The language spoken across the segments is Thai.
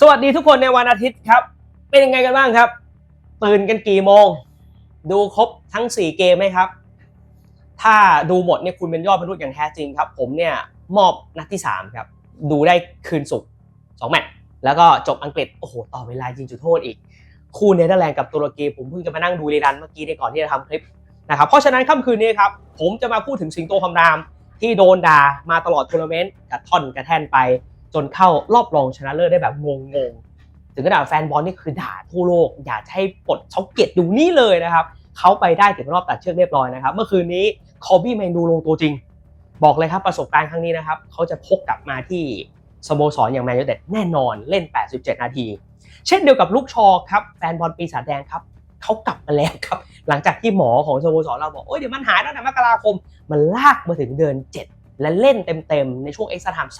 สวัสดีทุกคนในวันอาทิตย์ครับ เป็นยังไงกันบ้างครับ ตื่นกันกี่โมง ดูครบทั้ง 4 เกมไหมครับ ถ้าดูหมดเนี่ยคุณเป็นยอดมนุษย์อย่างแท้จริงครับ ผมเนี่ยมอบนัดที่ 3 ครับ ดูได้คืนศุกร์2แมตช์แล้วก็จบอังกฤษ โอ้โห ต่อเวลายิงจุดโทษอีก คู่เนเธอร์แลนด์กับตุรกี ผมเพิ่งจะมานั่งดูรีรันเมื่อกี้ในก่อนที่จะทำคลิปนะครับเพราะฉะนั้นค่ำคืนนี้ครับผมจะมาพูดถึงสิงโตคำรามที่โดนด่ามาตลอดทัวร์นาเมนต์กระท่อนกระแท่นไป จนเข้ารอบรองชนะเลิศได้แบบงงๆ ถึงขนาดแฟนบอลนี่คือด่าทั่วโลก อยากให้ปลดช็อกเก็ตดูนี่เลยนะครับ เขาไปได้ถึงรอบตัดเชือกเรียบร้อยนะครับ เมื่อคืนนี้คอบี้แมนดูลงตัวจริง บอกเลยครับประสบการณ์ครั้งนี้นะครับเขาจะพกกลับมาที่สโมสรอย่างแมนยูเต็ดแน่นอนเล่น 87 นาที เช่นเดียวกับลูกชอครับแฟนบอลปีศาจแดงครับเขากลับมาแล้วครับ หลังจากที่หมอของสโมสรเราบอกโอ้ยเดี๋ยวมันหายตั้งแต่มกราคม มันลากมาถึงเดือน 7 และเล่นเต็มๆ ในช่วงเอ็กซ์ตร้าไทม์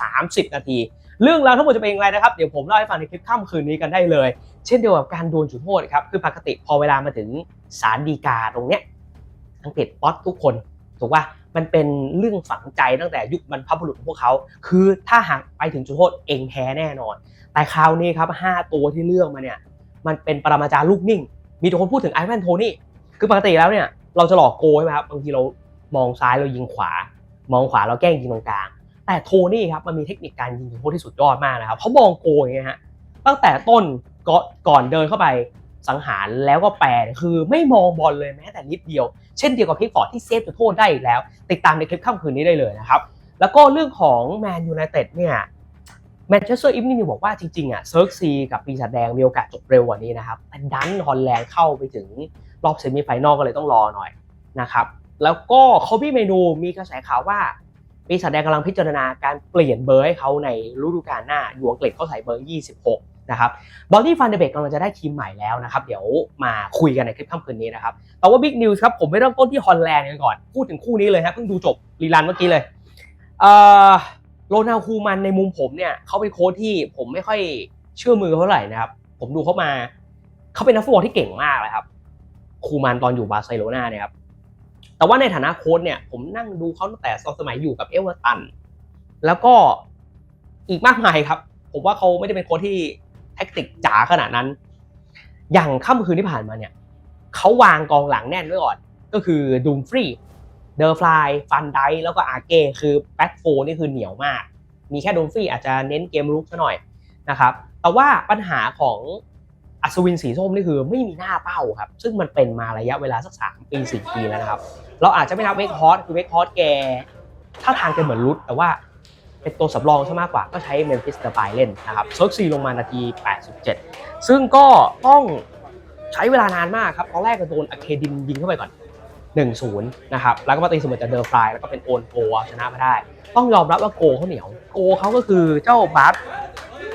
30นาที เรื่องราวทั้งหมดจะเป็นอย่างไรนะครับ เดี๋ยวผมเล่าให้ฟังในคลิปค่ำคืนนี้กันได้เลย เช่นเดียวกับการโดนจุดโทษครับ คือปกติพอเวลามาถึงศาลฎีกาตรงเนี้ยอังกฤษป๊อตทุกคน ถูกป่ะมันเป็นเรื่องฝังใจตั้งแต่ยุคบรรพบุรุษของพวกเขา คือถ้าหากไปถึงจุดโทษเองแพ้แน่นอน แต่คราวนี้ครับห้าตัวที่เลือกมาเนี่ยมันเป็นปรมาจารย์ลูกนิ่ง มีแต่คนพูดถึงไอแวนโทนี่คือปกติแล้วเนี่ยเราจะหลอกโกใช่ไหมครับบางทีเรามองซ้ายเรายิงขวา มองขวาเราแกล้งยิงตรงกลาง แต่โทนี่ครับมันมีเทคนิคการยิงโทษที่สุดยอดมากนะครับเขามองโกอย่างเงี้ยฮะตั้งแต่ต้นก็ก่อนเดินเข้าไปสังหารแล้วก็แปรคือไม่มองบอลเลยแม้แต่นิดเดียว เช่นเดียวกับพิกฟอร์ดที่เซฟจุดโทษได้อีกแล้ว ติดตามในคลิปค่ำคืนนี้ได้เลยนะครับ แล้วก็เรื่องของแมนยูไนเต็ดเนี่ยแมนเชสเตอร์อีฟนี่บอกว่าจริงๆอะเซิร์กซีกับปีศาจแดงมีโอกาสจบเร็วกว่านี้นะครับแต่ดันฮอลแลนด์เข้าไปถึงรอบเซมิไฟนอลก็เลยต้องรอหน่อยนะครับ แล้วก็คอบี้เมนูมีกระแสข่าวว่าปีศาจแดงกำลังพิจารณาการเปลี่ยนเบอร์ให้เขาในฤดูกาลหน้าอยู่อังกฤษเขาใส่เบอร์ 26 นะครับบอลลี่ฟันเดเบกกำลังจะได้ทีมใหม่แล้วนะครับ เดี๋ยวมาคุยกันในคลิปค่ำคืนนี้นะครับ แต่ว่าบิ๊กนิวส์ครับ ผมไม่เริ่มต้นที่ฮอลแลนด์กันก่อน พูดถึงคู่นี้เลยครับเพิ่งดูจบรีลันเมื่อกี้เลยเออโรนัลคูมันในมุมผมเนี่ยเขาเป็นโค้ชที่ผมไม่ค่อยเชื่อมือเท่าไหร่นะครับ ผมดูเขามาเขาเป็นนักฟุตบอลที่เก่งมากเลยครับคูมันตอนอยู่บาร์เซโลนาเนี่ยครับ แต่ว่าในฐานะโค้ชเนี่ยผมนั่งดูเขาตั้งแต่สมัยอยู่กับเอเวอร์ตันแล้วก็อีกมากมายครับ ผมว่าเขาไม่ได้เป็นโค้ชที่แท็กติกจ๋าขนาดนั้น อย่างค่ำคืนที่ผ่านมาเนี่ยเขาวางกองหลังแน่นไว้ก่อน ก็คือดูมฟรีเดอร์ฟลายฟันไดแล้วก็อาเก้คือแบ็กโฟนี่คือเหนียวมาก มีแค่ดูมฟรีอาจจะเน้นเกมลุกซะหน่อยนะครับแต่ว่าปัญหาของ อัศวินสีส้มนี่คือไม่มีหน้าเป้าครับ ซึ่งมันเป็นมาระยะเวลาสักสามปีสี่ปีแล้วนะครับ เราอาจจะไม่นับเวกฮอสคือเวกฮอสแกถ้าทางแกเหมือนรุดแต่ว่าเป็นตัวสำรองซะมากกว่าก็ใช้เมมฟิสเดบายเล่นนะครับเซิร์กซีลงมานาที 87 ซึ่งก็ต้องใช้เวลานานมากครับตอนแรกก็โดนอะเคดินยิงเข้าไปก่อน 1-0 นะครับ แล้วก็มาตีเสมอจากเดอร์ฟลายแล้วก็เป็นโอนโกชนะมาได้ ต้องยอมรับว่าโกเขาเหนียว โกเขาก็คือเจ้าบัฟ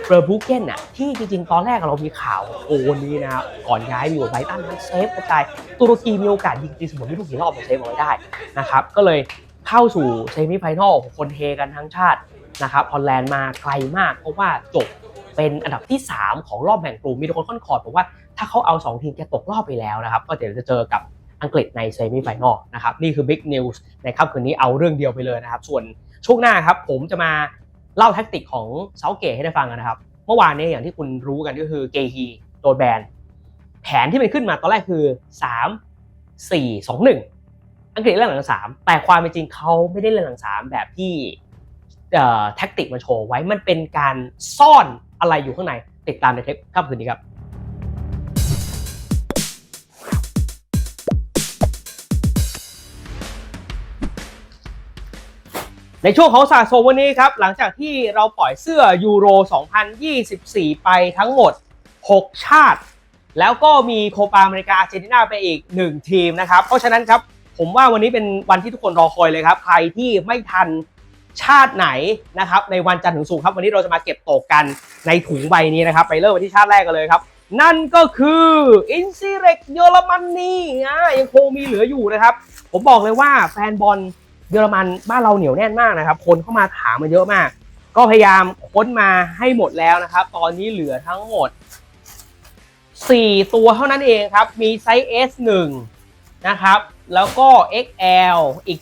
เฟอร์บูเกนน่ะที่จริงๆ ตอนแรกเรามีข่าวโกนี้นะครับก่อนย้ายไปอยู่ไบรตันมันเซฟกระจายตุรกีมีโอกาสยิงตีเสมอไม่รู้กี่รอบมาเซฟเอาไว้ได้นะครับก็เลยเข้าสู่เซมิไฟแนอลคนเฮกันทั้งชาตินะครับฮอลแลนด์มาไกลมาก เพราะว่าจบเป็นอันดับที่ 3 ของรอบแบ่งกลุ่มมีทุกคนค่อนคอดบอกว่าถ้าเขาเอา 2 ทีมแกตกรอบไปแล้วนะครับ ก็เดี๋ยวจะเจอกับอังกฤษในเซมิไฟแนอลนะครับ นี่คือบิ๊กนิวส์ในค่ำคืนนี้เอาเรื่องเดียวไปเลยนะครับ ส่วนช่วงหน้าครับ ผมจะมา เล่าแท็กติกของเซาเกตให้ได้ฟังกันนะครับ เมื่อวานนี้อย่างที่คุณรู้กันก็คือเกฮีโดนแบนแผนที่มันขึ้นมาตอนแรกคือ 3 4 2 1 อังกฤษเล่นหลังสามแต่ความเป็นจริงเขาไม่ได้เล่นหลังสามแบบที่แท็กติกมาโชว์ไว้มันเป็นการซ่อนอะไรอยู่ข้างในติดตามในเทปค่ำคืนนี้ครับ ในช่วงของสะสมวันนี้ครับ หลังจากที่เราปล่อยเสื้อยูโร 2024 ไปทั้งหมด 6 ชาติ แล้วก็มีโคปาอเมริกาเจนินาไปอีก 1 ทีมนะครับ เพราะฉะนั้นครับ ผมว่าวันนี้เป็นวันที่ทุกคนรอคอยเลยครับ ใครที่ไม่ทันชาติไหนนะครับ ในวันจันทร์ถึงศุกร์ครับ วันนี้เราจะมาเก็บตกกันในถุงใบนี้นะครับ ไปเริ่มที่ชาติแรกกันเลยครับ นั่นก็คืออินซิเรกเยอรมนีอะยังคงมีเหลืออยู่นะครับ ผมบอกเลยว่าแฟนบอล เยอรมันบ้านเราเหนียวแน่นมากนะครับ คนเข้ามาถามมาเยอะมาก ก็พยายามค้นมาให้หมดแล้วนะครับ ตอนนี้เหลือทั้งหมด 4 ตัวเท่านั้นเองครับ มีไซส์ S1 นะครับ แล้วก็ XL อีก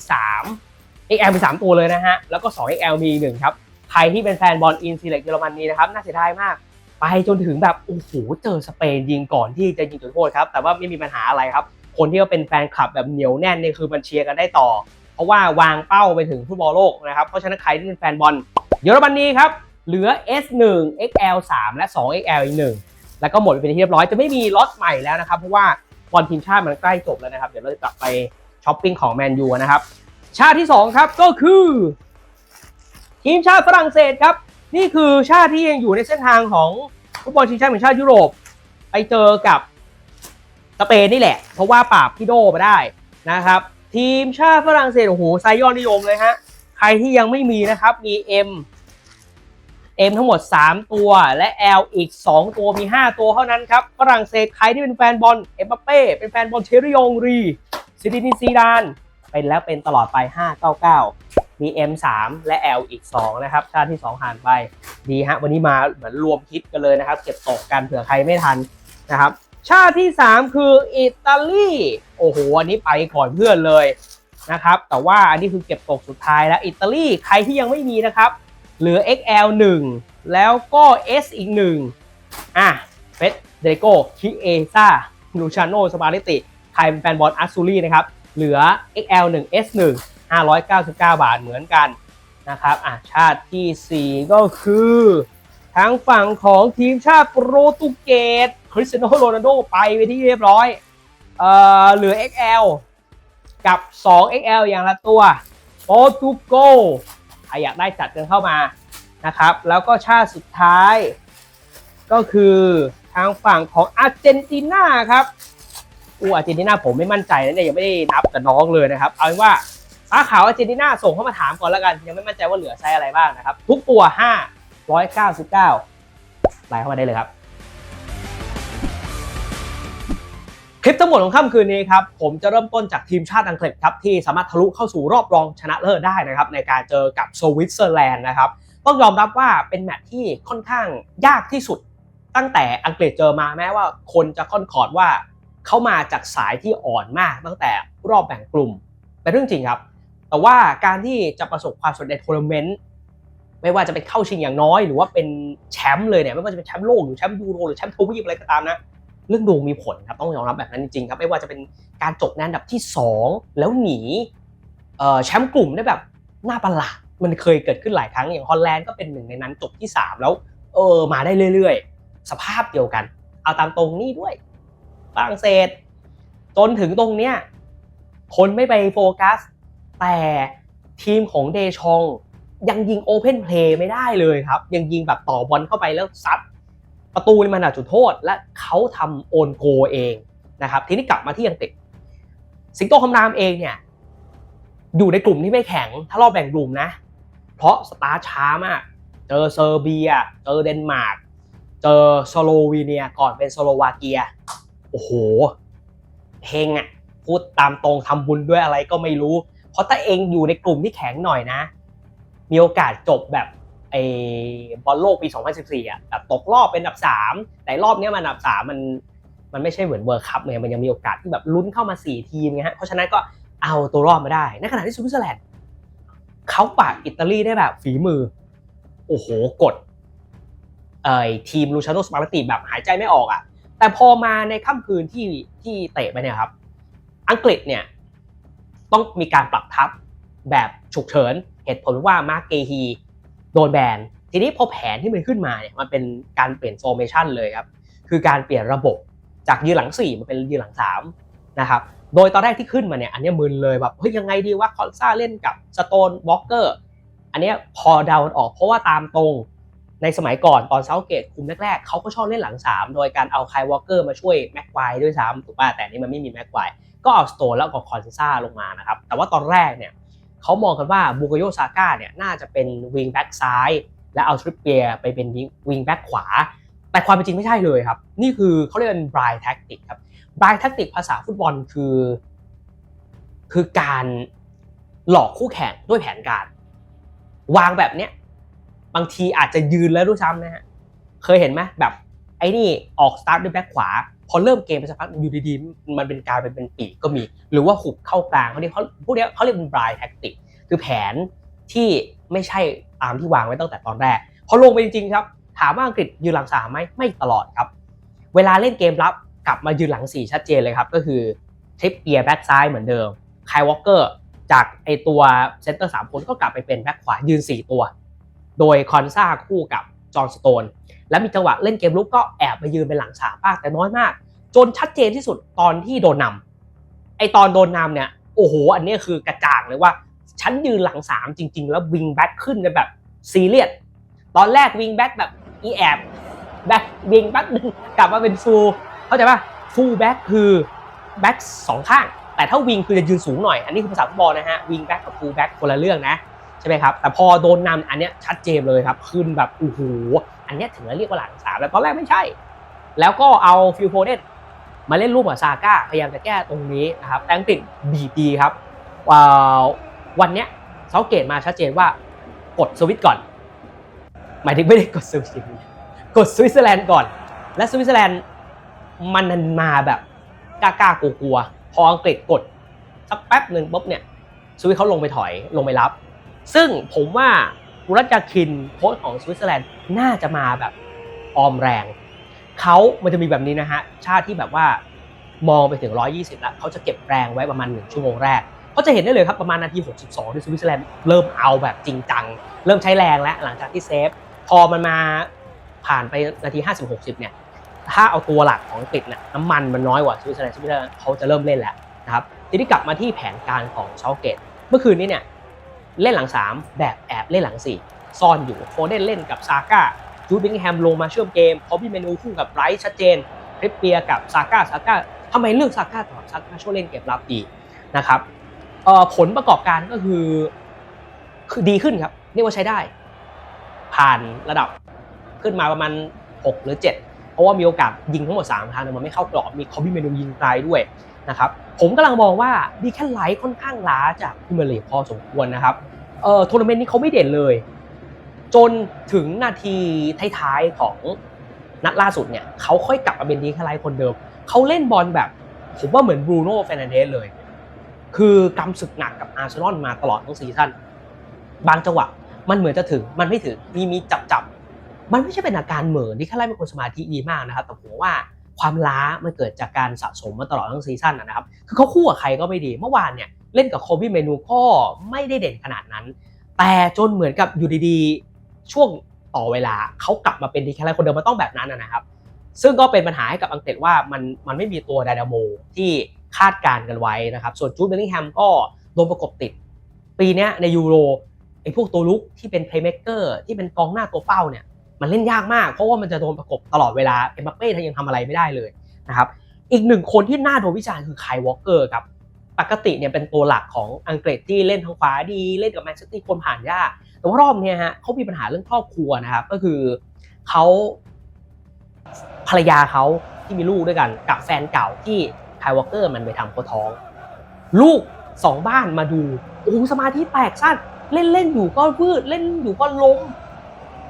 3 XL มี3ตัวเลยนะฮะ แล้วก็ 2XL มีอีกหนึ่งครับ ใครที่เป็นแฟนบอลอินซีเล็กเยอรมนีนะครับ น่าเสียดายมาก ไปจนถึงแบบ โอ้โห เจอสเปนยิงก่อนที่จะยิงจุดโทษครับ แต่ว่าไม่มีปัญหาอะไรครับ คนที่ว่าเป็นแฟนคลับแบบเหนียวแน่นนี่คือมันเชียร์กันได้ต่อ ราะว่าวางเป้าไปถึงฟุตบอลโลกนะครับ เพราะฉะนั้นใครที่เป็นแฟนบอลเยอรมนีครับ เหลือ S1 XL3 และ 2XL อีกหนึ่งแล้วก็หมดไปเป็นที่เรียบร้อยจะไม่มีล็อตใหม่แล้วนะครับ เพราะว่าบอลทีมชาติมันใกล้จบแล้วนะครับ เดี๋ยวเราจะกลับไปช้อปปิ้งของแมนยูนะครับ ชาติที่ 2 ครับก็คือ ทีมชาติฝรั่งเศสครับ นี่คือชาติที่ยังอยู่ในเส้นทางของฟุตบอลทีมชาติแห่งชาติยุโรปไปเจอกับสเปนนี่แหละ เพราะว่าปราบพี่โดมาได้นะครับ ทีมชาติฝรั่งเศสโอ้โหไซยอดนิยมเลยฮะ ใครที่ยังไม่มีนะครับ มี M M ทั้งหมด 3 ตัวและ L อีก 2 ตัวมี 5 ตัวเท่านั้นครับฝรั่งเศสใครที่เป็นแฟนบอลเอ็มบัปเป้เป็นแฟนบอลเชริยองรีซิดินิซีดานเป็นแล้วเป็นตลอดไป 599 มี M3 และ L อีก 2 นะครับ ชาติที่2ผ่านไป ดีฮะ วันนี้มาเหมือนรวมคิดกันเลยนะครับ เก็บตกกันเผื่อใครไม่ทันนะครับ ชาติที่ 3 คืออิตาลี โอ้โห อันนี้ไปก่อนเพื่อนเลยนะครับ แต่ว่าอันนี้คือเก็บตกสุดท้ายแล้วอิตาลี ใครที่ยังไม่มีนะครับ เหลือ XL 1 แล้วก็ S อีก 1 อะเฟสเดโกคิเอซ่าลูชาโนสปาเลติ ใครเป็นแฟนบอลอัสซูรี่นะครับ เหลือ XL 1 S 1 599 บาทเหมือนกันนะครับ อะ ชาติทีสี่4 ก็คือ ทางฝั่งของทีมชาติโปรตุเกส คริสเตียโนโรนัลโดไปไปที่เรียบร้อยเอ่อเหลือ XL กับ 2XL อย่างละตัวโปรตุโกสใครอยากได้จัดกันเข้ามานะครับ แล้วก็ชาติสุดท้าย ก็คือทางฝั่งของอาร์เจนตินาครับอู้อาร์เจนตินาผมไม่มั่นใจนะเนี่ยยังไม่ได้นับกับน้องเลยนะครับ เอาเป็นว่าฟ้าขาวอาร์เจนตินาส่งเข้ามาถามก่อนแล้วกัน ยังไม่มั่นใจว่าเหลือไซส์อะไรบ้างนะครับ ทุกตัว599ไลน์เข้ามาได้เลยครับ คลิปทั้งหมดของค่ำคืนนี้ครับผมจะเริ่มต้นจากทีมชาติอังกฤษครับที่สามารถทะลุเข้าสู่รอบรองชนะเลิศได้นะครับในการเจอกับสวิตเซอร์แลนด์นะครับต้องยอมรับว่าเป็นแมตช์ที่ค่อนข้างยากที่สุด ตั้งแต่อังกฤษเจอมาแม้ว่าคนจะค่อนขอดว่าเขามาจากสายที่อ่อนมากตั้งแต่รอบแบ่งกลุ่มเป็นเรื่องจริงครับ แต่ว่าการที่จะประสบความสำเร็จทัวร์นาเมนต์ไม่ว่าจะเป็นเข้าชิงอย่างน้อย หรือว่าเป็นแชมป์เลยเนี่ยไม่ว่าจะเป็นแชมป์โลกหรือแชมป์ยูโรหรือแชมป์ทวีปอะไรก็ตามนะ เรื่องดวงมีผลครับต้องยอมรับแบบนั้นจริงๆครับไม่ว่าจะเป็นการจบในอันดับที่ 2 แล้วหนีแชมป์กลุ่มได้แบบหน้าประหลาดมันเคยเกิดขึ้นหลายครั้งอย่างฮอลแลนด์ก็เป็นหนึ่งในนั้นจบที่ 3 แล้วเออมาได้เรื่อยๆ สภาพเดียวกัน เอาตามตรงนี่ด้วยฝรั่งเศส จนถึงตรงเนี้ยคนไม่ไปโฟกัส แต่ทีมของเดชองยังยิงโอเพนเพลย์ไม่ได้เลยครับ ยังยิงแบบต่อบอลเข้าไปแล้วซัด ประตูมันอาจุดโทษ และเขาทำโอนโกเองนะครับทีนี้กลับมาที่อังกฤษสิงโตคำรามเองเนี่ยอยู่ในกลุ่มที่ไม่แข็ง ถ้ารอบแบ่งกลุ่มนะ เพราะสตาร์ช้ามาก เจอเซอร์เบีย เจอเดนมาร์ก เจอสโลวีเนียก่อนเป็นสโลวาเกีย โอ้โหเฮงอะพูดตามตรงทำบุญด้วยอะไรก็ไม่รู้ เพราะถ้าเองอยู่ในกลุ่มที่แข็งหน่อยนะ มีโอกาสจบแบบ ไอ้บอลโลกปี 2014อะแบบตกรอบเป็นอันดับ 3 แต่รอบนี้มันอันดับ 3 มันมันไม่ใช่เหมือนเวิร์คัพไงมันยังมีโอกาสที่แบบลุ้นเข้ามา 4 ทีมไงฮะเพราะฉะนั้นก็เอาตัวรอดมาได้ ในขณะที่สวิตเซอร์แลนด์เขาปราบอิตาลีได้แบบฝีมือ โอ้โหกดเอ่อทีมลูชาโนสปาร์ติแบบหายใจไม่ออกอะแต่พอมาในค่ำคืนที่ที่เตะไปเนี่ยครับ อังกฤษเนี่ยต้องมีการปรับทัพแบบฉุกเฉินเหตุผลว่ามาร์เกฮี โดนแบนทีนี้พอแผนที่มันขึ้นมาเนี่ยมันเป็นการเปลี่ยนโฟเมชันเลยครับคือการเปลี่ยนระบบจากยืนหลัง 4 มาเป็นยืนหลัง3นะครับโดยตอนแรกที่ขึ้นมาเนี่ยอันนี้มึนเลยแบบเฮ้ยยังไงดีว่าคอนซ่าเล่นกับสโตนวอลเกอร์อันนี้พอเดาออกเพราะว่าตามตรงในสมัยก่อนตอนเซาเกตคุมแรกๆเขาก็ชอบเล่นหลัง 3 โดยการเอาไคลวอลเกอร์มาช่วยแม็กไกวด้วยซ้ำถูกป่ะแต่นี้มันไม่มีแม็กไกวก็เอาสโตนแล้วก็คอนซ่าลงมานะครับแต่ว่าตอนแรกเนี่ย เขามองกันว่าบูกโยซาก้าเนี่ยน่าจะเป็นวิงแบ็กซ้าย และเอาทริปเปียไปเป็นวิงแบ็กขวา แต่ความเป็นจริงไม่ใช่เลยครับ นี่คือเขาเรียกเป็นบรายแท็กติกครับบรายแท็กติกภาษาฟุตบอลคือ คือการหลอกคู่แข่งด้วยแผนการ วางแบบเนี้ยบางทีอาจจะยืนแล้วด้วยซ้ำนะฮะเคยเห็นไหมแบบไอ้นี่ออกสตาร์ทด้วยแบ็คขวา พอเริ่มเกมไปสักพักอยู่ดีๆมันเป็นการเป็นเป็นปีกก็มี หรือว่าหุบเข้ากลางเขาเรียกเขาพวกนี้เขาเรียกเป็นบรายแท็กติกคือแผนที่ไม่ใช่ตามที่วางไว้ตั้งแต่ตอนแรกพอลงไปจริงๆครับ ถามว่าอังกฤษยืนหลังสามไหมไม่ตลอดครับ เวลาเล่นเกมรับกลับมายืนหลังสี่ชัดเจนเลยครับ ก็คือทริปเปียร์แบ็กซ้ายเหมือนเดิมไคลวอลเกอร์จากไอตัวเซนเตอร์สามคนก็กลับไปเป็นแบ็กขวายืน4ตัว โดยคอนซาคู่กับจอห์นสโตน และมีจังหวะเล่นเกมลุกก็แอบมายืนเป็นหลังสามบ้างแต่น้อยมาก จนชัดเจนที่สุดตอนที่โดนนำไอตอนโดนนำเนี่ยโอ้โห อันนี้คือกระจ่างเลยว่า ฉันยืนหลังสามจริง ๆ แล้ววิงแบ็คขึ้นกันแบบซีเรียสตอนแรกวิงแบ็คแบบอีแอบแบ็ควิงแบ็คหนึ่งกลับมาเป็นฟูลเข้าใจป่ะฟูลแบ็คคือแบ็คสองข้าง แต่ถ้าวิงคือจะยืนสูงหน่อย อันนี้คือภาษาฟุตบอลนะฮะวิงแบ็คกับฟูลแบ็คคนละเรื่องนะ ใช่ไหมครับแต่พอโดนนำอันเนี้ยชัดเจนเลยครับ ขึ้นแบบโอ้โหอันเนี้ยถึงจะเรียกว่าหลังสามแต่ตอนแรกไม่ใช่ แล้วก็เอาฟิลโฟเดนมาเล่นรูปกับซาก้าพยายามจะแก้ตรงนี้นะครับแต่อังกฤษบีดีครับวันเนี้ยเซาเกตมาชัดเจนว่ากดสวิตช์ก่อน หมายถึงไม่ได้กดสวิตช์กดสวิตเซอร์แลนด์ก่อน และสวิตเซอร์แลนด์มันมาแบบกล้ากลัวพออังกฤษกดสักแป๊บหนึ่งปุ๊บเนี่ยสวิตเขาลงไปถอยลงไปรับ ซึ่งผมว่ากุรัตยาคินโค้ชของสวิตเซอร์แลนด์น่าจะมาแบบออมแรง เขามันจะมีแบบนี้นะฮะ ชาติที่แบบว่ามองไปถึง 120 แล้วเขาจะเก็บแรงไว้ประมาณ 1 ชั่วโมงแรกเขาจะเห็นได้เลยครับประมาณนาที 62 ที่สวิตเซอร์แลนด์เริ่มเอาแบบจริงจัง เริ่มใช้แรงแล้วหลังจากที่เซฟ พอมันมาผ่านไปนาที 50 60 เนี่ย ถ้าเอาตัวหลักของอังกฤษนี่ยน้ำมันมันน้อยกว่าสวิตเซอร์แลนด์สวิตเซอร์แลนด์เขาจะเริ่มเล่นแล้วนะครับทีนี้กลับมาที่แผนการของเชาเกต เมื่อคืนนี้เนี่ย เล่นหลัง 3 แบบแอบเล่นหลัง 4 ซ่อนอยู่โฟเดนเล่นกับซาก้าจูดบิงแฮมลงมาเชื่อมเกมพอบี้เมนูคู่กับไรท์ชัดเจนทริปเปียกับซาก้าซาก้าทำไมเลือกซาก้าต่อซาก้าช่วยเล่นเกมรับดีนะครับผลประกอบการก็คือคือดีขึ้นครับเรียกว่าใช้ได้ ผ่านระดับขึ้นมาประมาณ 6 หรือ 7 เพราะว่ามีโอกาสยิงทั้งหมด 3 ครั้งแต่มันไม่เข้ากรอบมีคอบี้เมนูยิงไกลด้วย นะครับผมกำลังมองว่าดีแค่ไลท์ค่อนข้างล้าจากพิมยร์ลีพอสมควรนะครับเอ่อทัวร์นาเมนต์นี้เขาไม่เด่นเลย จนถึงนาทีท้ายๆของนัดล่าสุดเนี่ยเขาค่อยกลับมาเป็นดีแค่ไลท์คนเดิมเขาเล่นบอลแบบ ผมว่าเหมือนบรูโน่เฟรนันเดสเลย คือกำศึกหนักกับอาร์เซนอลมาตลอดทั้งซีซั่นบางจังหวะมันเหมือนจะถึงมันไม่ถึงมีมีจับจับมันไม่ใช่เป็นอาการเหมือนที่แค่ไล่เป็นคนสมาธิดีมากนะครับแต่ผมว่า ความล้ามันเกิดจากการสะสมมาตลอดทั้งซีซั่นนะครับ คือเขาคู่กับใครก็ไม่ดี เมื่อวานเนี่ยเล่นกับโคบี้เมนูก็ไม่ได้เด่นขนาดนั้น แต่จนเหมือนกับอยู่ดีๆ ช่วงต่อเวลาเขากลับมาเป็นดีแค่ไล่คนเดิมมันต้องแบบนั้นนะครับ ซึ่งก็เป็นปัญหาให้กับอังกฤษว่ามันมันไม่มีตัวไดนาโมที่คาดการณ์กันไว้นะครับ ส่วนจูดเบลลิงแฮมก็โดนประกบติด ปีนี้ในยูโรไอ้พวกตัวลุกที่เป็นเพลย์เม k เกอร์ที่เป็นกองหน้าตัวเป้าเนี่ย มันเล่นยากมาก เพราะว่ามันจะโดนประกบตลอดเวลาเอ็มบัปเป้ยังทำอะไรไม่ได้เลยนะครับอีกหนึ่งคนที่น่าโดนวิจารณ์คือไคลวอลเกอร์ครับปกติเนี่ยเป็นตัวหลักของอังกฤษที่เล่นทางขวาดีเล่นกับแมนเชสเตอร์คนผ่านยากแต่ว่ารอบเนี้ยฮะเขามีปัญหาเรื่องครอบครัวนะครับก็คือเขาภรรยาเขาที่มีลูกด้วยกันกับแฟนเก่าที่ไคลวอลเกอร์มันไปทำโคท้อง ลูกสองบ้านมาดูโอ้โหสมาธิแตกสั้นเล่นเล่นอยู่ก็วืดเล่นอยู่ก็ล้ม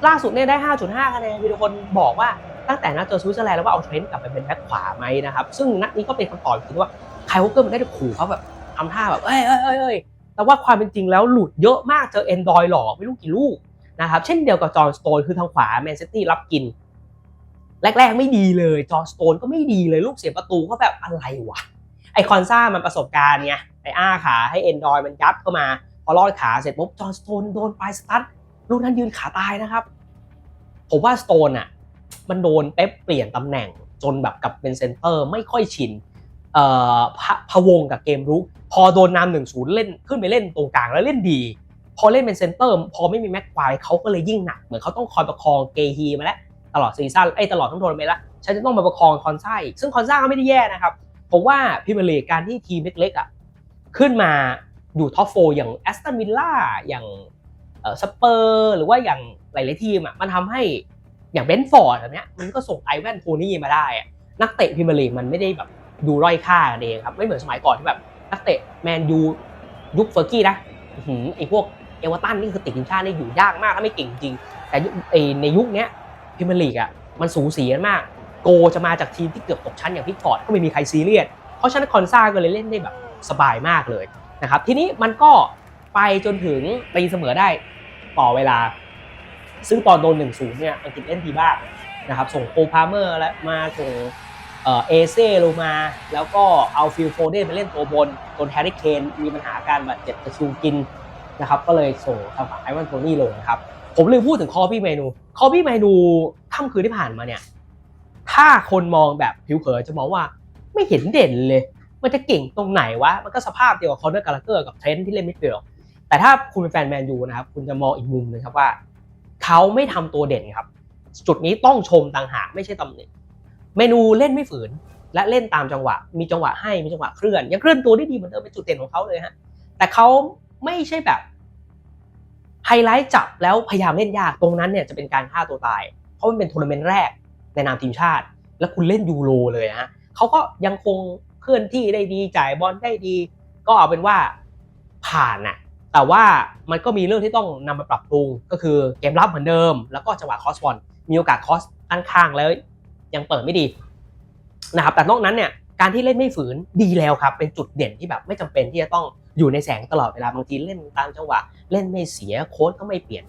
ล่าสุดเนี่ยได้ 5.5 คะแนนมีคนบอกว่าตั้งแต่นัดเจอสวิตเซอร์แลนด์แล้วว่าเอาเทรนต์กลับไปเป็นแบ็คขวาไหมนะครับ ซึ่งนัดนี้ก็เป็นคำตอบคือว่าไคลวอเกอร์มันได้ขู่เขาแบบทำท่าแบบเอ้ยเอ้ยเอ้ยเอ้ยแต่ว่าความเป็นจริงแล้วหลุดเยอะมากเจอเอนดอยหลอกไม่รู้กี่ลูกนะครับเช่นเดียวกับจอห์นสโตนคือทางขวาแมนซิตี้รับกิน แรก ๆ ไม่ดีเลยจอห์นสโตนก็ไม่ดีเลยลูกเสียประตูก็แบบอะไรวะไอคอนซ่ามันประสบการณ์ไงไออ้าขาให้เอนดอยมันยัดเข้ามาพอลอดขาเสร็จปุ๊บจอห์นสโตนโดนปลายสตั๊ด ลูกนั้นยืนขาตายนะครับ ผมว่าสโตนอะมันโดนเป๊ปเปลี่ยนตำแหน่งจนแบบกลับเป็นเซนเตอร์ไม่ค่อยชินเอ่อพะพะวงกับเกมรุก พอโดนนำหนึ่งศูนย์เล่นขึ้นไปเล่นตรงกลางแล้วเล่นดี พอเล่นเป็นเซนเตอร์ พอไม่มีแม็กควายเขาก็เลยยิ่งหนัก เหมือนเขาต้องคอยประคองเกฮีมาแล้วตลอดซีซั่นไอ้ตลอดทั้งทัวร์นาเมนต์ละฉันจะต้องมาประคองคอนซ่าอีกซึ่งคอนซ่าก็ไม่ได้แย่นะครับผมว่าพรีเมลีการที่ทีมเล็กๆอะขึ้นมาอยู่ท็อปโฟอย่างแอสตันวิลล่าอย่าง สเปอร์หรือว่าอย่างหลาย ๆ ทีมอะมันทำให้อย่างเบนฟอร์ดแบบเนี้ยมันก็ส่งไอแวนโทนี่มาได้อะนักเตะพรีเมียร์ลีมันไม่ได้แบบดูร่อยค่ากันเองครับไม่เหมือนสมัยก่อนที่แบบนักเตะแมนยูยุคเฟอร์กี้นะไอพวกเอเวอร์ตันนี่คือติดทีมชาตินี่อยู่ยากมากถ้าไม่เก่งจริง แต่ในยุคนี้พรีเมียร์ลีกอะมันสูสีกันมาก โกจะมาจากทีมที่เกือบตกชั้นอย่างพิกฟอร์ดก็ไม่มีใครซีเรียสเพราะฉะนั้นคอนซ่าก็เลยเล่นได้แบบสบายมากเลยนะครับทีนี้มันก็ไปจนถึงตีเสมอได้ ต่อเวลา ซึ่งตอนโดน1-0เนี่ยอังกฤษเล่นดีมากนะครับ ส่งโคพาเมอร์และมาส่งเอเอเซ่ลงมา แล้วก็เอาฟิลโฟเดนไปเล่นตัวบนจนแฮร์รี่เคนมีปัญหาการบาดเจ็บตะคริวกินนะครับ ก็เลยส่งทางฝั่งไอวันโทนี่ลงนะครับ ผมลืมพูดถึงคอพี่เมนู คอพี่เมนูค่ำคืนที่ผ่านมาเนี่ย ถ้าคนมองแบบผิวเผินจะมองว่าไม่เห็นเด่นเลย มันจะเก่งตรงไหนวะ มันก็สภาพเดียวกับคอนเนอร์กาลาเกอร์กับเทรนที่เล่นมิดฟิลด์ แต่ถ้าคุณเป็นแฟนแมนยูนะครับคุณจะมองอีกมุมหนึงครับว่าเขาไม่ทำตัวเด่นครับ จุดนี้ต้องชมต่างหากไม่ใช่ตำหนิเมนูเล่นไม่ฝืน และเล่นตามจังหวะ มีจังหวะให้มีจังหวะเคลื่อนยังเคลื่อนตัวได้ดีเหมือนเดิมเป็นจุดเด่นของเขาเลยฮะแต่เขาไม่ใช่แบบไฮไลท์จับแล้วพยายามเล่นยากตรงนั้นเนี่ยจะเป็นการฆ่าตัวตาย เพราะมันเป็นทัวร์นาเมนต์แรกในนามทีมชาติ แล้วคุณเล่นยูโรเลยฮะเขาก็ยังคงเคลื่อนที่ได้ดีจ่ายบอลได้ดี ก็เอาเป็นว่าผ่านน่ะ แต่ว่ามันก็มีเรื่องที่ต้องนำมาปรับปรุง ก็คือเกมรับเหมือนเดิม แล้วก็จังหวะคอสบอลมีโอกาสคอสด้านข้างแล้วยังเปิดไม่ดีนะครับแต่นอกนั้นเนี่ยการที่เล่นไม่ฝืนดีแล้วครับ เป็นจุดเด่นที่แบบไม่จำเป็นที่จะต้องอยู่ในแสงตลอดเวลาบางทีเล่นตามจังหวะ เล่นไม่เสียโค้ชก็ไม่เปลี่ยน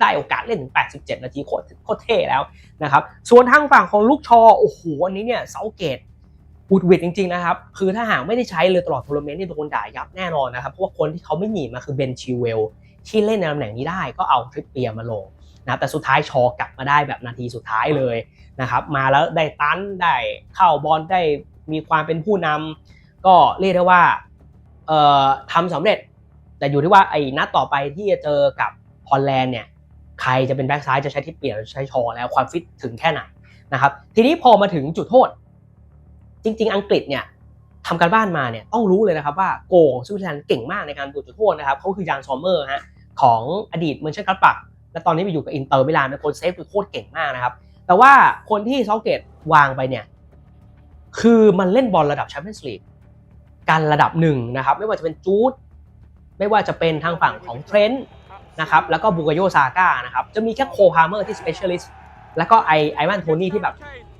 ได้โอกาสเล่นถึง87 นาทีโคตรโคตรเท่แล้วนะครับส่วนทางฝั่งของลูกชอโอ้โหอันนี้เนี่ยเซาเกต อุดวิดจริงๆนะครับ คือถ้าหากไม่ได้ใช้เลยตลอดทัวร์นาเมนต์นี่โดนด่ายับแน่นอนนะครับ เพราะว่าคนที่เขาไม่หนีมาคือเบนชิเวลที่เล่นในตำแหน่งนี้ได้ก็เอาทริปเปียมาลงนะแต่สุดท้ายชอกลับมาได้แบบนาทีสุดท้ายเลยนะครับ มาแล้วได้ตันได้เข้าบอลได้มีความเป็นผู้นำก็เรียกได้ว่าเอ่อทำสำเร็จ แต่อยู่ที่ว่าไอ้นัดต่อไปที่จะเจอกับฮอลแลนด์เนี่ยใครจะเป็นแบ็กซ้ายจะใช้ทิปเปียหรือใช้ชอแล้วความฟิตถึงแค่ไหนนะครับทีนี้พอมาถึงจุดโทษ จริง ๆ อังกฤษเนี่ยทำการบ้านมาเนี่ยต้องรู้เลยนะครับว่าโกของสวิตเซอร์แลนด์เก่งมากในการดูจุดโทษนะครับเขาคือยางซอมเมอร์ฮะของอดีตเมอร์เชนกัตปักและตอนนี้ไปอยู่กับอินเตอร์มิลานเป็นคนเซฟคือโคตรเก่งมากนะครับ แต่ว่าคนที่เซาเกตวางไปเนี่ยคือมันเล่นบอลระดับแชมเปี้ยนส์ลีกการระดับหนึ่งนะครับไม่ว่าจะเป็นจูดไม่ว่าจะเป็นทางฝั่งของเทรนต์นะครับแล้วก็บูกาโยซาก้านะครับจะมีแค่โคพาร์เมอร์ที่ specialist แล้วก็ไอไอวันโทนี่ที่แบบ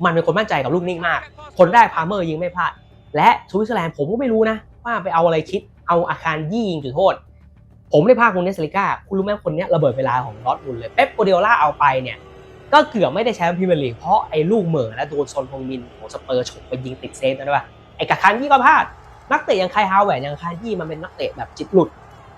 มันเป็นคนมั่นใจกับลูกนิ่งมาก คนได้พาเมอร์ยิงไม่พลาด และสวิตเซอร์แลนด์ผมก็ไม่รู้นะ ว่าไปเอาอะไรคิดเอาอาคารยี่ยิงจุดโทษ ผมได้ภาคบุนเดสลิก้าคุณรู้ไหมคนนี้ระเบิดเวลาของดอร์ทมุนด์เลยเป๊ปโกเดโอล่าเอาไปเนี่ยก็เกือบไม่ได้แชมป์พรีเมียร์ลีกเพราะไอ้ลูกเหม่อและโดนซอนฮงมินของสเปอร์ฉกไปยิงติดเซฟนะด้วยไอ้กาคารยี่ก็พลาด นักเตะอย่างไคฮาวแหวนอย่างคารยี่มันเป็นนักเตะแบบจิตหลุด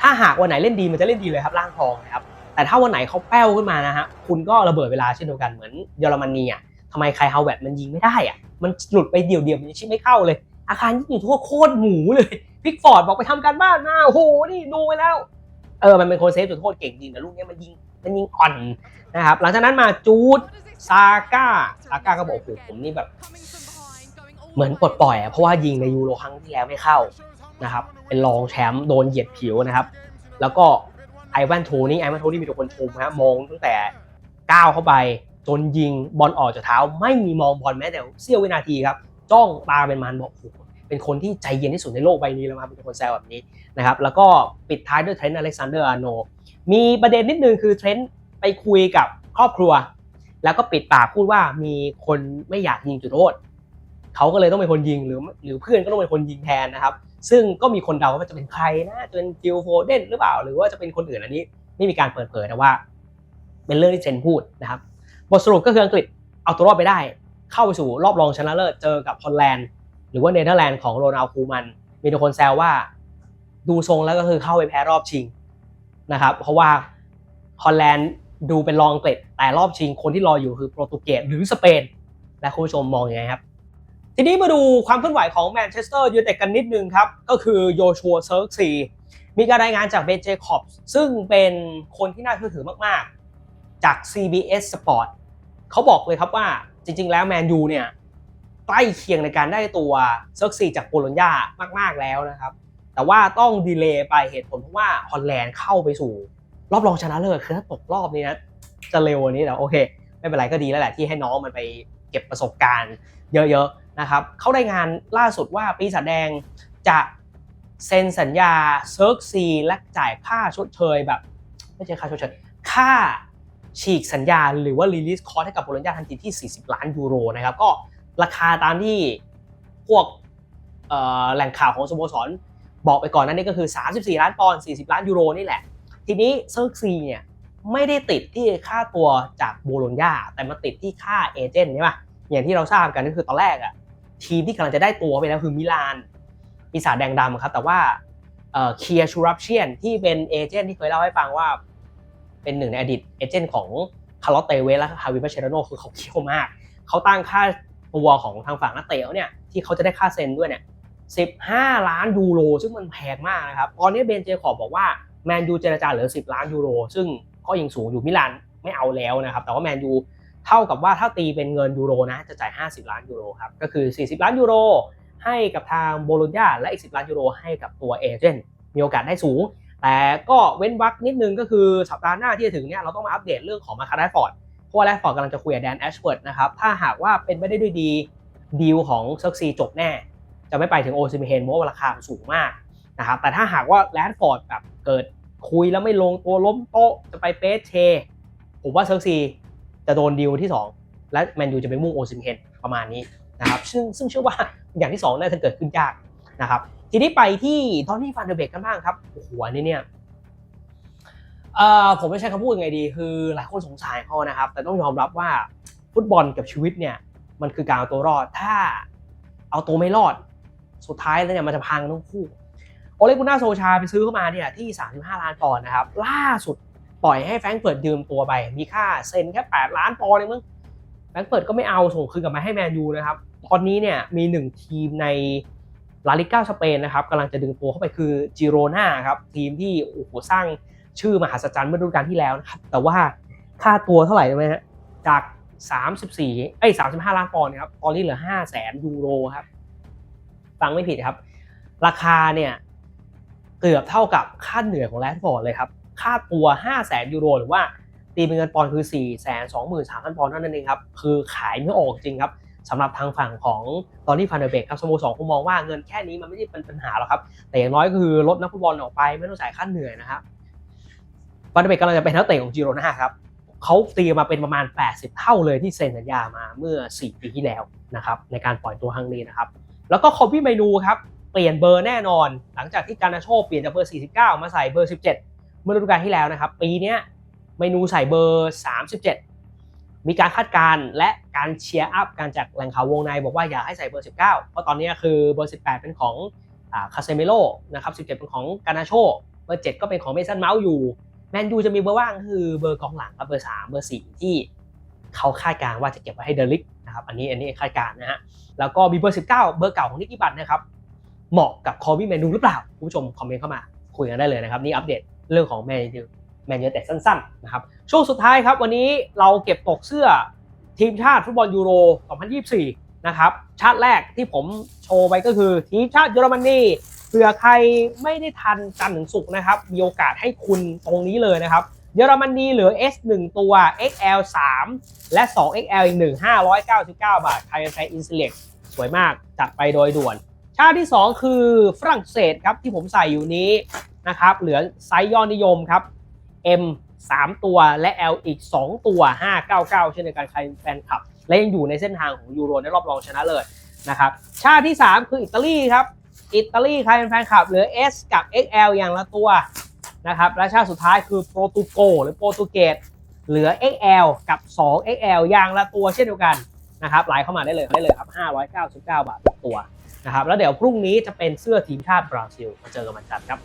ถ้าหากวันไหนเล่นดีมันจะเล่นดีเลยครับร่างทองนะครับแต่ถ้าวันไหนเขาแป้วขึ้นมานะฮะคุณก็ระเบิดเวลาเช่นเดียวกันเหมือนเยอรมนีอะ ทำไมใครฮาวเวิร์ดมันยิงไม่ได้อะ มันหลุดไปเดี่ยวๆมันยังชิไม่เข้าเลย อาคารยิงอยู่ทั่วโคตรหมูเลยพิกฟอร์ดบอกไปทำการบ้านมาโอ้โหนี่ดูไปแล้ว เออมันเป็นคนเซฟจุดโทษเก่งจริงแต่ลูกนี้มันยิงมันยิงอ่อนนะครับหลังจากนั้นมาจูดซาก้าซาก้าก็บอกโอ้โหผมนี่แบบ เหมือนปลดปล่อยอะเพราะว่ายิงในยูโรครั้งที่แล้วไม่เข้านะครับเป็นรองแชมป์โดนเหยียดผิวนะครับ แล้วก็ไอวันโทนี่ไอวันโทนี่มีแต่คนชมฮะมองตั้งแต่ก้าวเข้าไป จนยิงบอลออกจากเท้า ไม่มีมองบอลแม้แต่เสี้ยววินาทีครับจ้องตาเป็นมันบอกโอ้โหเป็นคนที่ใจเย็นที่สุดในโลกใบนี้แล้วครับเป็นคนแซวแบบนี้นะครับแล้วก็ปิดท้ายด้วยเทรนต์อเล็กซานเดอร์อาโนมีประเด็นนิดนึงคือเทรนต์ไปคุยกับครอบครัว แล้วก็ปิดปากพูดว่ามีคนไม่อยากยิงจุดโทษเขาก็เลยต้องเป็นคนยิงหรือหรือเพื่อนก็ต้องเป็นคนยิงแทนนะครับ ซึ่งก็มีคนเดาว่าจะเป็นใครนะจะเป็นจิลโฟเดนหรือเปล่า หรือว่าจะเป็นคนอื่นอันนี้ ไม่มีการเปิดเผยแต่ว่า เป็นเรื่องที่เซนพูดนะครับ บทสรุปก็คืออังกฤษเอาตัวรอดไปได้ เข้าไปสู่รอบรองชนะเลิศเจอกับฮอลแลนด์ หรือว่าเนเธอร์แลนด์ของโรนัลคูมัน มีทุกคนแซวว่าดูทรงแล้วก็คือเข้าไปแพ้รอบชิงนะครับเพราะว่าฮอลแลนด์ดูเป็นรองอังกฤษแต่รอบชิงคนที่รออยู่คือโปรตุเกสหรือสเปน และคุณผู้ชมมองยังไงครับ ทีนี้มาดูความเคลื่อนไหวของแมนเชสเตอร์ยูไนเต็ดกันนิดนึงครับ ก็คือโยชัวเซิร์กซีมีการรายงานจากเบนเจคอบซึ่งเป็นคนที่น่าเชื่อถือมาก ๆ จาก CBS Sport เขาบอกเลยครับว่าจริง ๆ แล้วแมนยูเนี่ยใกล้เคียงในการได้ตัวเซิร์ซีจากโบโลญญามาก ๆ แล้วนะครับ แต่ว่าต้องดีเลย์ไปเหตุผลเพราะว่าฮอลแลนด์เข้าไปสู่ รอบรองชนะเลิศคือถ้าตกรอบนี้นะจะเร็ววันนี้แต่โอเค ไม่เป็นไรก็ดีแล้วแหละที่ให้น้องมันไปเก็บประสบการณ์เยอะ ๆ นะครับ เขาได้งานล่าสุดว่าปีศาจแดงจะเซ็นสัญญาเซิร์กซีและจ่ายค่าชดเชยแบบ ไม่ใช่ค่าชดเชยค่า ฉีกสัญญาหรือว่ารีลิสคอร์ให้กับโบโลญญาทันทีที่ 40 ล้านยูโรนะครับก็ราคาตามที่พวกแหล่งข่าวของสโมสรบอกไปก่อนนั้นนี่ก็คือ 34 ล้านปอนด์ 40 ล้านยูโรนี่แหละ ทีนี้เซิร์กซีเนี่ยไม่ได้ติดที่ค่าตัวจากโบโลญญาแต่มาติดที่ค่าเอเจนต์ใช่ปะอย่างที่เราทราบกันก็คือตอนแรกอะทีมที่กำลังจะได้ตัวไปแล้วคือมิลานปีศาจแดงดำครับ แต่ว่าเคียร์ชูรัปเชียนที่เป็นเอเจนต์ที่เคยเล่าให้ฟังว่า เป็นหนึ่งในอดีตเอเจนต์ของคาร์ลอตเตเวสและฮาวิมาเชโรโนคือเขาเขี้ยวมาก เขาตั้งค่าตัวของทางฝั่งนักเตะเขาเนี่ยที่เขาจะได้ค่าเซ็นด้วยเนี่ย15 ล้านยูโร ซึ่งมันแพงมากนะครับ ตอนนี้เบนเจคอบบอกว่าแมนยูเจรจาเหลือ 10 ล้านยูโร ซึ่งก็ยังสูงอยู่มิลานไม่เอาแล้วนะครับ แต่ว่าแมนยูเท่ากับว่าถ้าตีเป็นเงินยูโรนะจะจ่าย 50 ล้านยูโรครับ ก็คือ 40 ล้านยูโรให้กับทางโบโลญญาและอีก 10 ล้านยูโรให้กับตัวเอเจนต์มีโอกาสได้สูง แต่ก็เว้นวักนิดนึงก็คือสัปดาห์หน้าที่จะถึงเนี่ยเราต้องมาอัปเดตเรื่องของมาคาร์ดฟอร์ดเพราะว่าแรฟอร์ดกำลังจะคุยกับแดนแอชเวิร์ดนะครับถ้าหากว่าเป็นไปได้ด้วยดีดีลของเซิร์กซีจบแน่ จะไม่ไปถึงโอซิมเฮนเพราะว่าราคาสูงมากนะครับแต่ถ้าหากว่าแรดฟอร์ดแบบเกิดคุยแล้วไม่ลงตัวล้มโต๊ะจะไปเปสเชผมว่าเซิร์กซีจะโดนดีลที่ 2 และแมนยูจะไปมุ่งโอซิมเฮนประมาณนี้นะครับซึ่งซึ่งเชื่อว่าอย่างที่ 2 น่าจะเกิดขึ้นยากนะครับ ทีนี้ไปที่ทอนนี่ฟันเดอร์เบกกันบ้างครับโอ้โหอันนี้เนี่ยเอ่อผมไม่ใช้คำพูดยังไงดี คือหลายคนสงสารเขานะครับ แต่ต้องยอมรับว่าฟุตบอลกับชีวิตเนี่ย มันคือการเอาตัวรอด ถ้าเอาตัวไม่รอด สุดท้ายแล้วเนี่ยมันจะพังทั้งคู่ โอเลกุน่าโซชาไปซื้อเข้ามาเนี่ยที่ 35 ล้านปอนด์นะครับ ล่าสุดปล่อยให้แฟรงเฟิร์ตยืมตัวไป มีค่าเซ็นแค่ 8 ล้านปอนด์เองมั้งแฟรงเฟิร์ตก็ไม่เอาส่งคืนกลับมาให้แมนยูนะครับ ตอนนี้เนี่ยมีหนึ่งทีมใน ลาลิก้าสเปนนะครับกำลังจะดึงตัวเข้าไปคือจิโรนาครับทีมที่โอ้โหสร้างชื่อมหาศจรรย์เมื่อฤดูกาลที่แล้วนะครับแต่ว่าค่าตัวเท่าไหร่รู้ไหมฮะจาก 34เอ้ย35 ล้านปอนด์ครับตอนนี้เหลือ5แสนยูโรครับฟังไม่ผิดครับ ราคาเนี่ยเกือบเท่ากับค่าเหนื่อยของแรดฟอร์ดเลยครับค่าตัว5แสนยูโรหรือว่าตีเป็นเงินปอนด์คือ 4 2 3 0 0 0 ปอนด์เท่านั้นเองครับ คือขายไม่ออกจริงครับ สำหรับทางฝั่งของตอนนี้ฟันเดอร์เบกครับสโมสรคงมองว่าเงินแค่นี้มันไม่ได้เป็นปัญหาหรอกครับ แต่อย่างน้อยก็คือลดนักฟุตบอลออกไปไม่ต้องจ่ายค่าเหนื่อยนะครับฟันเดอร์เบกกำลังจะเป็นนักเตะของจิโรนาครับเขาตีมาเป็นประมาณ 80 เท่าเลยที่เซ็นสัญญามาเมื่อ 4 ปีที่แล้วนะครับในการปล่อยตัวครั้งนี้นะครับแล้วก็คอบี้เมนูครับเปลี่ยนเบอร์แน่นอน หลังจากที่การนาโชเปลี่ยนจากเบอร์ 49 มาใส่เบอร์ 17 เมื่อฤดูกาลที่แล้วนะครับปีนี้ยเมนูใส่เบอร์ 37 มีการคาดการณ์และการเชียร์อัพการจากแหล่งข่าววงในบอกว่าอย่าให้ใส่เบอร์ 19 เพราะตอนนี้คือเบอร์ 18 เป็นของคาเซเมโลนะครับ17 เป็นของกานาโชเบอร์ 7 ก็เป็นของเมสันเมาส์อยู่แมนยูจะมีเบอร์ว่างคือเบอร์กองหลังครับเบอร์ 3 เบอร์ 4 ที่เขาคาดการณ์ว่าจะเก็บไว้ให้เดลิกนะครับอันนี้อันนี้คาดการณ์นะฮะแล้วก็มีเบอร์ 19 เบอร์เก่าของนิกกี้บัตนะครับเหมาะกับคอร์บี้แมนยูหรือเปล่าคุณผู้ชมคอมเมนต์เข้ามาคุยกันได้เลยนะครับนี่อัปเดตเรื่องของแมนยู แมนยูแต่สั้นๆนะครับช่วงสุดท้ายครับวันนี้เราเก็บตกเสื้อทีมชาติฟุตบอลยูโร 2024 นะครับชาติแรกที่ผมโชว์ไปก็คือทีมชาติเยอรมนีเผื่อใครไม่ได้ทันจันถึงศุกนะครับ มีโอกาสให้คุณตรงนี้เลยนะครับ เยอรมนีเหลือ S 1ตัว XL 3และ 2 XL อีก1 599 บาท ใครจะใช้ i n s e l e c t สวยมาก จัดไปโดยด่วน ชาติที่ 2 คือฝรั่งเศสครับที่ผมใส่อยู่นี้นะครับ เหลือไซส์ยอดนิยมครับ M 3 ตัวและ L อีก 2 ตัว 599 เช่นเดียวกันใครแฟนคลับ และยังอยู่ในเส้นทางของยูโรในรอบรองชนะเลิศนะครับชาติที่ 3 คืออิตาลีครับอิตาลีใครเป็นแฟนคลับเหลือ S กับ XL อย่างละตัวนะครับและชาติสุดท้ายคือโปรตุโกหรือโปรตุเกสเหลือ XL กับ 2 XL อย่างละตัวเช่นเดียวกันนะครับไลน์เข้ามาได้เลยได้เลยครับ599 บาทต่อตัวนะครับแล้วเดี๋ยวพรุ่งนี้จะเป็นเสื้อทีมชาติบราซิลมาเจอกันวันจันทร์ครับ